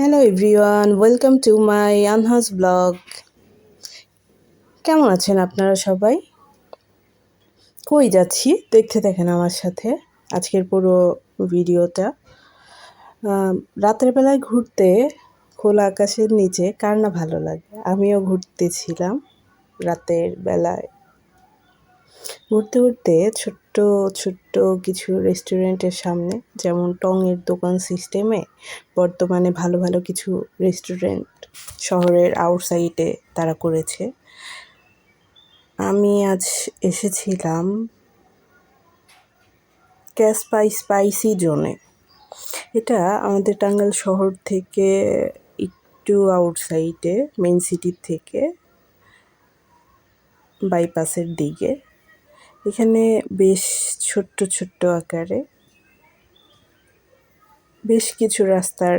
Hello everyone welcome to my আনহাস blog কেমন আছেন আপনারা সবাই? কই যাচ্ছি? দেখতে দেখেন আমার সাথে আজকের পুরো ভিডিওটা। রাতের বেলায় ঘুরতে খোলা আকাশের নিচে কার না ভালো লাগে? আমিও ঘুরতেছিলাম রাতের বেলায়। ঘুরতে ঘুরতে ছোট্ট ছোট্ট কিছু রেস্টুরেন্টের সামনে, যেমন টঙের দোকান সিস্টেমে, বর্তমানে ভালো ভালো কিছু রেস্টুরেন্ট শহরের আউটসাইডে তারা করেছে। আমি আজ এসেছিলাম ক্যাসপাই স্পাইসি জোনে। এটা আমাদের টাঙ্গাইল শহর থেকে একটু আউটসাইডে মেন সিটির থেকে বাইপাসের দিকে। এখানে বেশ ছোট্ট ছোট্ট আকারে বেশ কিছু রাস্তার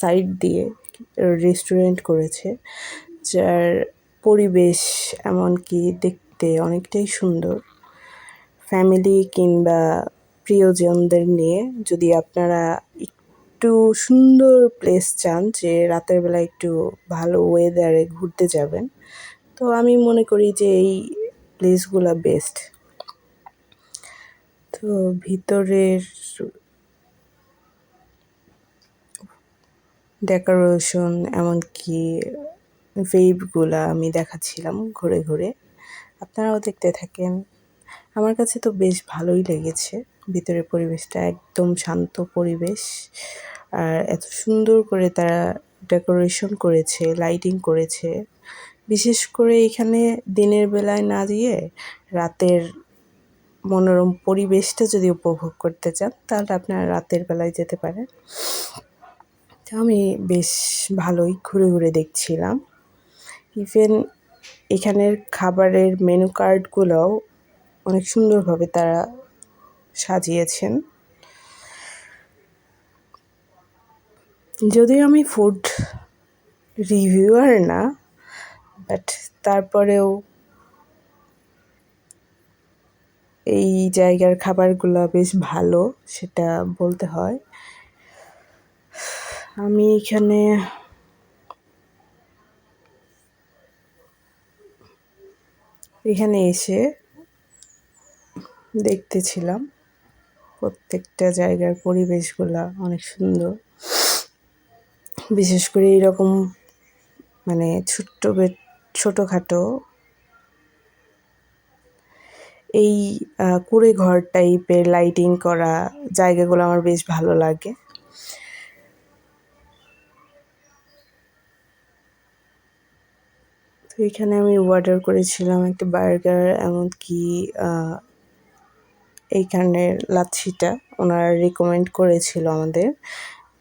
সাইড দিয়ে রেস্টুরেন্ট করেছে, যার পরিবেশ এমনকি দেখতে অনেকটাই সুন্দর। ফ্যামিলি কিংবা প্রিয়জনদের নিয়ে যদি আপনারা একটু সুন্দর প্লেস চান যে রাতের বেলা একটু ভালো ওয়েদারে ঘুরতে যাবেন, তো আমি মনে করি যে এই প্লেসগুলো বেস্ট তো ভিতরের ডেকোরেশন এমনকি ভেবগুলা আমি দেখাচ্ছিলাম ঘুরে ঘুরে। আপনারাও দেখতে থাকেন। আমার কাছে তো বেশ ভালোই লেগেছে। ভিতরের পরিবেশটা একদম শান্ত পরিবেশ। আর এত সুন্দর করে তারা ডেকোরেশন করেছে, লাইটিং করেছে। বিশেষ করে এখানে দিনের বেলায় না দিয়ে রাতের মনোরম পরিবেশটা যদি উপভোগ করতে চান, তাহলে আপনারা রাতের বেলায় যেতে পারেন। তো আমি বেশ ভালোই ঘুরে ঘুরে দেখছিলাম। ইভেন এখানের খাবারের মেনু কার্ডগুলোও অনেক সুন্দরভাবে তারা সাজিয়েছেন। যদিও আমি ফুড রিভিউয়ার না বাট তারপরেও এই জায়গার খাবারগুলো বেশ ভালো, সেটা বলতে হয়। আমি এখানে এখানে এসে দেখতেছিলাম প্রত্যেকটা জায়গার পরিবেশগুলো অনেক সুন্দর। বিশেষ করে এইরকম মানে ছোট্ট ছোটোখাটো এই কুড়ে ঘর টাইপের লাইটিং করা জায়গাগুলো আমার বেশ ভালো লাগে। তো এখানে আমি অর্ডার করেছিলাম একটা বার্গার এমনকি এইখানের লাচ্ছিটা ওনারা রিকমেন্ড করেছিল আমাদের।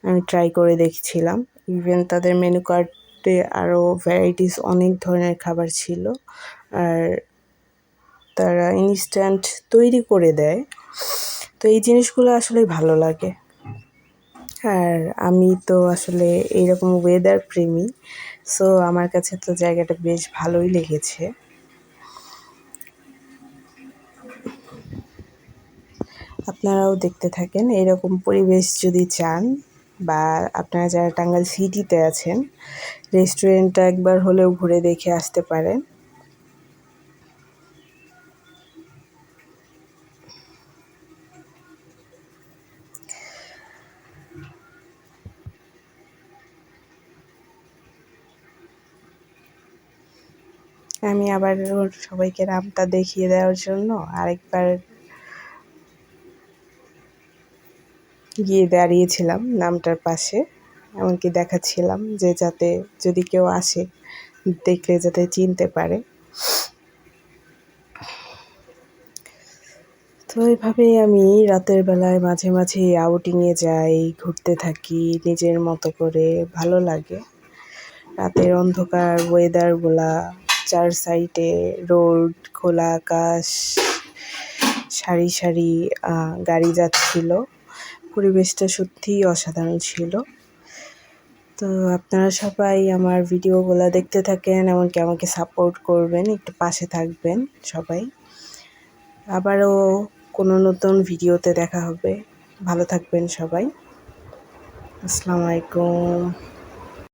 আমি ট্রাই করে দেখছিলাম। ইভেন তাদের মেনু কার্ডে আরও ভ্যারাইটিস অনেক ধরনের খাবার ছিল। আর তারা ইনস্ট্যান্ট তৈরি করে দেয়। তো এই জিনিসগুলো আসলে ভালো লাগে। আর আমি তো আসলে এইরকম ওয়েদার প্রেমী সো আমার কাছে তো জায়গাটা বেশ ভালোই লেগেছে। আপনারাও দেখতে থাকেন, এরকম পরিবেশ যদি চান বা আপনারা যারা টাঙ্গাইল সিটিতে আছেন রেস্টুরেন্টটা একবার হলেও ঘুরে দেখে আসতে পারেন। আমি আবার সবাইকে নামটা দেখিয়ে দেওয়ার জন্য আরেকবার গিয়ে দাঁড়িয়েছিলাম নামটার পাশে। এমনকি দেখাচ্ছিলাম যে যাতে যদি কেউ আসে, দেখলে যাতে চিনতে পারে। তো এইভাবেই আমি রাতের বেলায় মাঝে মাঝে আউটিংয়ে যাই, ঘুরতে থাকি নিজের মতো করে, ভালো লাগে। রাতের অন্ধকার ওয়েদারগুলা চার সাইডে রোড খোলা আকাশ, সারি সারি গাড়ি যাচ্ছিল। পরিবেশটা সত্যিই অসাধারণ ছিল। তো আপনারা সবাই আমার ভিডিওগুলো দেখতে থাকেন, এমনকি আমাকে সাপোর্ট করবেন, একটু পাশে থাকবেন সবাই। আবারও কোনো নতুন ভিডিওতে দেখা হবে। ভালো থাকবেন সবাই। আসসালামু আলাইকুম।